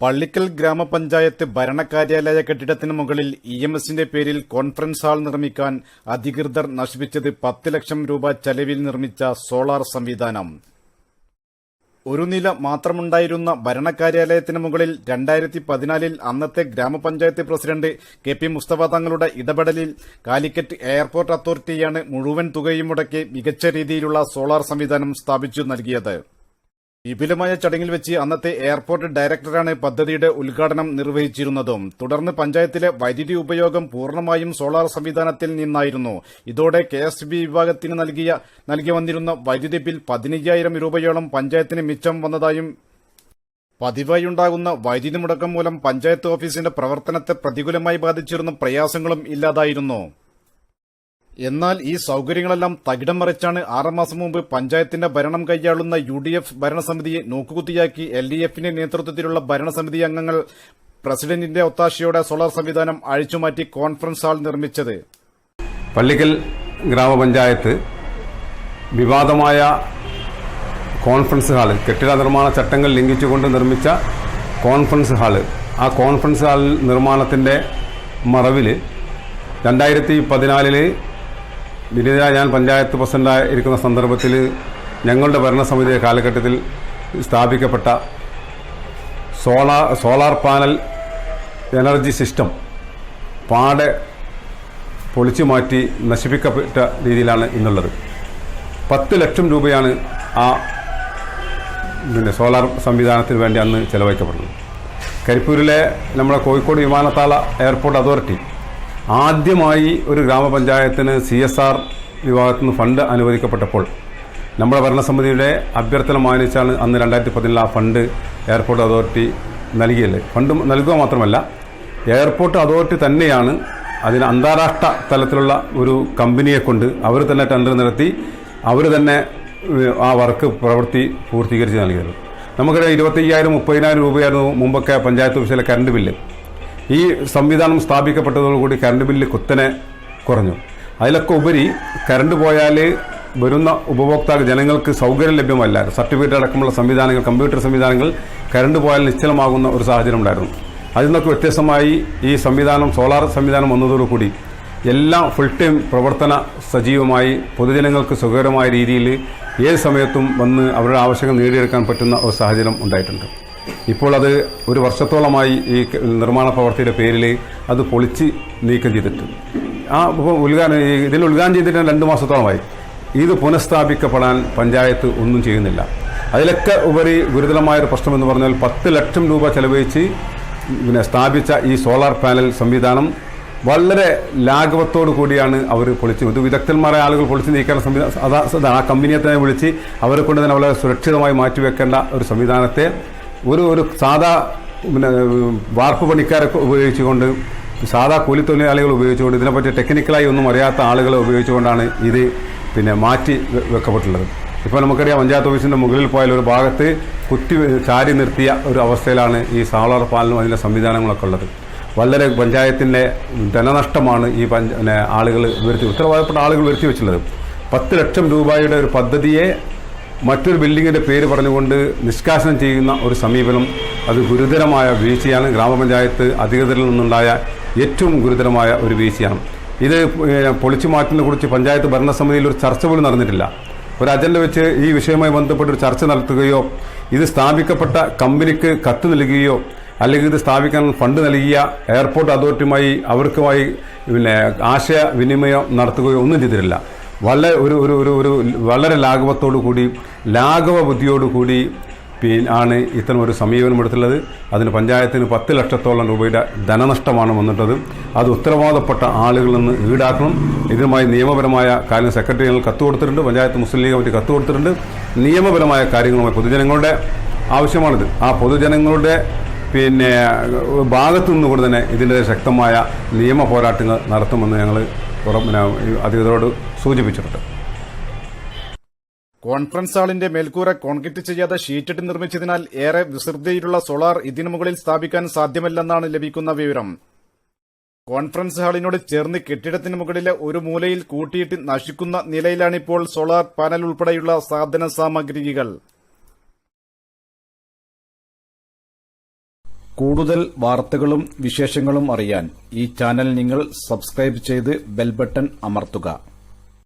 പള്ളിക്കൽ ഗ്രാമപഞ്ചായത്ത് ഭരണകാര്യാലയ കെട്ടിടത്തിന് മുകളിൽ ഇ എം എസിന്റെ പേരിൽ കോൺഫറൻസ് ഹാൾ നിർമ്മിക്കാൻ അധികൃതർ നശിപ്പിച്ചത് പത്ത് ലക്ഷം രൂപ ചെലവിൽ നിർമ്മിച്ച സോളാർ സംവിധാനം. ഒരു നില മാത്രമുണ്ടായിരുന്ന ഭരണകാര്യാലയത്തിന് മുകളിൽ രണ്ടായിരത്തി പതിനാലിൽ അന്നത്തെ ഗ്രാമപഞ്ചായത്ത് പ്രസിഡന്റ് കെ പി മുസ്തഫ തങ്ങളുടെ ഇടപെടലിൽ കാലിക്കറ്റ് എയർപോർട്ട് അതോറിറ്റിയാണ് മുഴുവൻ തുകയും മുടക്കി മികച്ച രീതിയിലുള്ള സോളാർ സംവിധാനം സ്ഥാപിച്ചു നൽകിയത്. വിപുലമായ ചടങ്ങിൽ വെച്ച് അന്നത്തെ എയർപോർട്ട് ഡയറക്ടറാണ് പദ്ധതിയുടെ ഉദ്ഘാടനം നിർവഹിച്ചിരുന്നതും. തുടർന്ന് പഞ്ചായത്തിലെ വൈദ്യുതി ഉപയോഗം പൂർണമായും സോളാർ സംവിധാനത്തിൽ നിന്നായിരുന്നു. ഇതോടെ കെ എസ് ബി വിഭാഗത്തിന് നൽകിയ നൽകി വന്നിരുന്ന വൈദ്യുതി ബിൽ പതിനയ്യായിരം രൂപയോളം പഞ്ചായത്തിന് മിച്ചം വന്നതായും പതിവായുണ്ടാകുന്ന വൈദ്യുതി മുടക്കം മൂലം പഞ്ചായത്ത് ഓഫീസിന്റെ പ്രവർത്തനത്തെ പ്രതികൂലമായി ബാധിച്ചിരുന്ന പ്രയാസങ്ങളും ഇല്ലാതായിരുന്നു. എന്നാൽ ഈ സൌകര്യങ്ങളെല്ലാം തകിടം മറിച്ചാണ് ആറുമാസം മുമ്പ് പഞ്ചായത്തിന്റെ ഭരണം കൈയാളുന്ന യു ഡി എഫ് ഭരണസമിതിയെ നോക്കുകുത്തിയാക്കി എൽ ഡി എഫിന്റെ നേതൃത്വത്തിലുള്ള ഭരണസമിതി അംഗങ്ങൾ പ്രസിഡന്റിന്റെ ഒത്താശയോടെ സോളാർ സംവിധാനം അഴിച്ചുമാറ്റി കോൺഫറൻസ് ഹാൾ നിർമ്മിച്ചത്. പള്ളിക്കൽ ഗ്രാമപഞ്ചായത്ത് വിവാദമായ കോൺഫറൻസ് ഹാളിൽ കെട്ടിട നിർമ്മാണ ചട്ടങ്ങൾ ലംഘിച്ചുകൊണ്ട് നിർമ്മിച്ച കോൺഫറൻസ് ഹാൾ. ആ കോൺഫറൻസ് ഹാൾ നിർമ്മാണത്തിന്റെ മറവിൽ രണ്ടായിരത്തി പതിനാലിൽ വിനിത ഞാൻ പഞ്ചായത്ത് പ്രസിഡന്റായി ഇരിക്കുന്ന സന്ദർഭത്തിൽ ഞങ്ങളുടെ ഭരണസമിതി കാലഘട്ടത്തിൽ സ്ഥാപിക്കപ്പെട്ട solar solar panel energy system പാടെ പൊളിച്ചു മാറ്റി നശിപ്പിക്കപ്പെട്ട രീതിയിലാണ് ഇന്നുള്ളത്. പത്ത് ലക്ഷം രൂപയാണ് ആ പിന്നെ സോളാർ സംവിധാനത്തിന് വേണ്ടി അന്ന് ചെലവഴിക്കപ്പെടുന്നത്. കരിപ്പൂരിലെ നമ്മുടെ കോഴിക്കോട് വിമാനത്താവള എയർപോർട്ട് അതോറിറ്റി ആദ്യമായി ഒരു ഗ്രാമപഞ്ചായത്തിന് സി എസ് ആർ വിഭാഗത്തിൽ നിന്ന് ഫണ്ട് അനുവദിക്കപ്പെട്ടപ്പോൾ നമ്മുടെ ഭരണസമിതിയുടെ അഭ്യർത്ഥന മാനിച്ചാണ് അന്ന് രണ്ടായിരത്തി പതിനാല് ആ ഫണ്ട് എയർപോർട്ട് അതോറിറ്റി നൽകിയല്ലേ? ഫണ്ട് നൽകുക മാത്രമല്ല എയർപോർട്ട് അതോറിറ്റി തന്നെയാണ് അതിന് അന്താരാഷ്ട്ര തലത്തിലുള്ള ഒരു കമ്പനിയെ കൊണ്ട് അവർ തന്നെ ടെൻഡർ നടത്തി അവർ തന്നെ ആ വർക്ക് പ്രവൃത്തി പൂർത്തീകരിച്ച് നൽകിയത്. നമുക്കിടെ ഇരുപത്തയ്യായിരം മുപ്പതിനായിരം രൂപയായിരുന്നു മുമ്പൊക്കെ പഞ്ചായത്ത് ഓഫീസിലെ കറണ്ട് ബില്ല്. ഈ സംവിധാനം സ്ഥാപിക്കപ്പെട്ടതോടുകൂടി കറണ്ട് ബില്ല് കുത്തനെ കുറഞ്ഞു. അതിലൊക്കെ ഉപരി കറണ്ട് പോയാൽ വരുന്ന ഉപഭോക്താക്കൾ ജനങ്ങൾക്ക് സൗകര്യം ലഭ്യമല്ല സർട്ടിഫിക്കറ്റ് അടക്കമുള്ള സംവിധാനങ്ങൾ കമ്പ്യൂട്ടർ സംവിധാനങ്ങൾ കറണ്ട് പോയാൽ നിശ്ചലമാകുന്ന ഒരു സാഹചര്യം ഉണ്ടായിരുന്നു. അതിൽ നിന്നൊക്കെ വ്യത്യസ്തമായി ഈ സംവിധാനം സോളാർ സംവിധാനം വന്നതോടുകൂടി എല്ലാം ഫുൾ ടൈം പ്രവർത്തന സജീവമായി പൊതുജനങ്ങൾക്ക് സുഖകരമായ രീതിയിൽ ഏത് സമയത്തും വന്ന് അവരുടെ ആവശ്യങ്ങൾ നേടിയെടുക്കാൻ പറ്റുന്ന ഒരു സാഹചര്യം ഉണ്ടായിട്ടുണ്ട്. ഇപ്പോൾ അത് ഒരു വർഷത്തോളമായി ഈ നിർമ്മാണ പ്രവർത്തിയുടെ പേരിൽ അത് പൊളിച്ച് നീക്കം ചെയ്തിട്ട്. ആ ഉദ്ഘാടനം ഇതിൽ ഉദ്ഘാടനം ചെയ്തിട്ട് രണ്ട് മാസത്തോളമായി. ഇത് പുനഃസ്ഥാപിക്കപ്പെടാൻ പഞ്ചായത്ത് ഒന്നും ചെയ്യുന്നില്ല. അതിലൊക്കെ ഉപരി ഗുരുതരമായൊരു പ്രശ്നമെന്ന് പറഞ്ഞാൽ പത്ത് ലക്ഷം രൂപ ചെലവഴിച്ച് പിന്നെ സ്ഥാപിച്ച ഈ സോളാർ പാനൽ സംവിധാനം വളരെ ലാഘവത്തോടു കൂടിയാണ് അവർ പൊളിച്ചു ഇത് വിദഗ്ധന്മാരായ ആളുകൾ പൊളിച്ച് നീക്കാൻ സംവിധാനം ആ കമ്പനിയെ തന്നെ വിളിച്ച് അവരെ കൊണ്ട് തന്നെ വളരെ സുരക്ഷിതമായി മാറ്റിവെക്കേണ്ട ഒരു സംവിധാനത്തെ ഒരു ഒരു സാധാ പിന്നെ വാർപ്പ് പണിക്കാരെ ഉപയോഗിച്ചുകൊണ്ട് സാധാ കൂലിത്തൊഴിലാളികൾ ഉപയോഗിച്ചുകൊണ്ട് ഇതിനെപ്പറ്റി ടെക്നിക്കലായി ഒന്നും അറിയാത്ത ആളുകളെ ഉപയോഗിച്ചുകൊണ്ടാണ് ഇത് പിന്നെ മാറ്റി വെക്കപ്പെട്ടുള്ളത്. ഇപ്പോൾ നമുക്കറിയാം പഞ്ചായത്ത് ഓഫീസിന്റെ മുകളിൽ പോയാൽ ഒരു ഭാഗത്ത് കുത്തി ചാരി നിർത്തിയ ഒരു അവസ്ഥയിലാണ് ഈ സോളാർ പാനലും അതിന്റെ സംവിധാനങ്ങളൊക്കെ ഉള്ളത്. വളരെ പഞ്ചായത്തിന്റെ ധനനഷ്ടമാണ് ഈ പഞ്ച ആളുകൾ വരുത്തി ഉത്തരവാദപ്പെട്ട ആളുകൾ വരുത്തി വെച്ചുള്ളത് പത്ത് ലക്ഷം രൂപയുടെ ഒരു പദ്ധതിയെ മറ്റൊരു ബിൽഡിങ്ങിന്റെ പേര് പറഞ്ഞുകൊണ്ട് നിഷ്കാസനം ചെയ്യുന്ന ഒരു സമീപനം അത് ഗുരുതരമായ വീഴ്ചയാണ്. ഗ്രാമപഞ്ചായത്ത് അധികൃതരിൽ നിന്നുണ്ടായ ഏറ്റവും ഗുരുതരമായ ഒരു വീഴ്ചയാണ്. ഇത് പൊളിച്ചു മാറ്റുന്നതിനെ കുറിച്ച് പഞ്ചായത്ത് ഭരണസമിതിയിൽ ഒരു ചർച്ച പോലും നടന്നിട്ടില്ല. ഒരു അജണ്ട വെച്ച് ഈ വിഷയവുമായി ബന്ധപ്പെട്ട് ഒരു ചർച്ച നടത്തുകയോ ഇത് സ്ഥാപിക്കപ്പെട്ട കമ്പനിക്ക് കത്ത് നൽകുകയോ അല്ലെങ്കിൽ ഇത് സ്ഥാപിക്കാൻ ഫണ്ട് നൽകിയ എയർപോർട്ട് അതോറിറ്റിയുമായി അവർക്കുമായി പിന്നെ ആശയവിനിമയം നടത്തുകയോ ഒന്നും ചെയ്തിട്ടില്ല. വളരെ ഒരു ഒരു ഒരു ഒരു വളരെ ലാഘവത്തോടു കൂടി ലാഘവ ബുദ്ധിയോടു കൂടി പിന്നെ ആണ് ഇത്തരം ഒരു സമീപനം എടുത്തുള്ളത് അതിന് പഞ്ചായത്തിന് പത്ത് ലക്ഷത്തോളം രൂപയുടെ ധനനഷ്ടമാണ് വന്നിട്ടത്. അത് ഉത്തരവാദപ്പെട്ട ആളുകളിൽ നിന്ന് ഈടാക്കണം. ഇതിനുമായി നിയമപരമായ കാര്യം സെക്രട്ടറി ഞങ്ങൾ കത്ത് കൊടുത്തിട്ടുണ്ട്. പഞ്ചായത്ത് മുസ്ലിം ലീഗ് കമ്മിറ്റി കത്ത് കൊടുത്തിട്ടുണ്ട്. നിയമപരമായ കാര്യങ്ങളുമായി പൊതുജനങ്ങളുടെ ആവശ്യമാണിത്. ആ പൊതുജനങ്ങളുടെ പിന്നെ ഭാഗത്തു നിന്നുകൊണ്ട് തന്നെ ഇതിന്റെ ശക്തമായ നിയമ പോരാട്ടങ്ങൾ നടത്തുമെന്ന് ഞങ്ങൾ പിന്നെ അധികൃതരോട് സൂചിപ്പിച്ചിട്ടുണ്ട്. കോൺഫറൻസ് ഹാളിന്റെ മേൽക്കൂര കോൺക്രീറ്റ് ചെയ്യാതെ ഷീറ്റിട്ട് നിർമ്മിച്ചതിനാൽ ഏറെ വിസൃതിയിലുള്ള സോളാർ ഇതിനു മുകളിൽ സ്ഥാപിക്കാൻ സാധ്യമല്ലെന്നാണ് ലഭിക്കുന്ന വിവരം. കോൺഫറൻസ് ഹാളിനോട് ചേർന്ന് കെട്ടിടത്തിന് മുകളിലെ ഒരു മൂലയിൽ കൂട്ടിയിട്ട് നശിക്കുന്ന നിലയിലാണിപ്പോൾ സോളാർ പാനൽ ഉൾപ്പെടെയുള്ള സാധന സാമഗ്രികൾ. കൂടുതൽ വാർത്തകളും വിശേഷങ്ങളും അറിയാൻ ഈ ചാനൽ നിങ്ങൾ സബ്സ്ക്രൈബ് ചെയ്ത് ബെൽബട്ടൺ അമർത്തുക.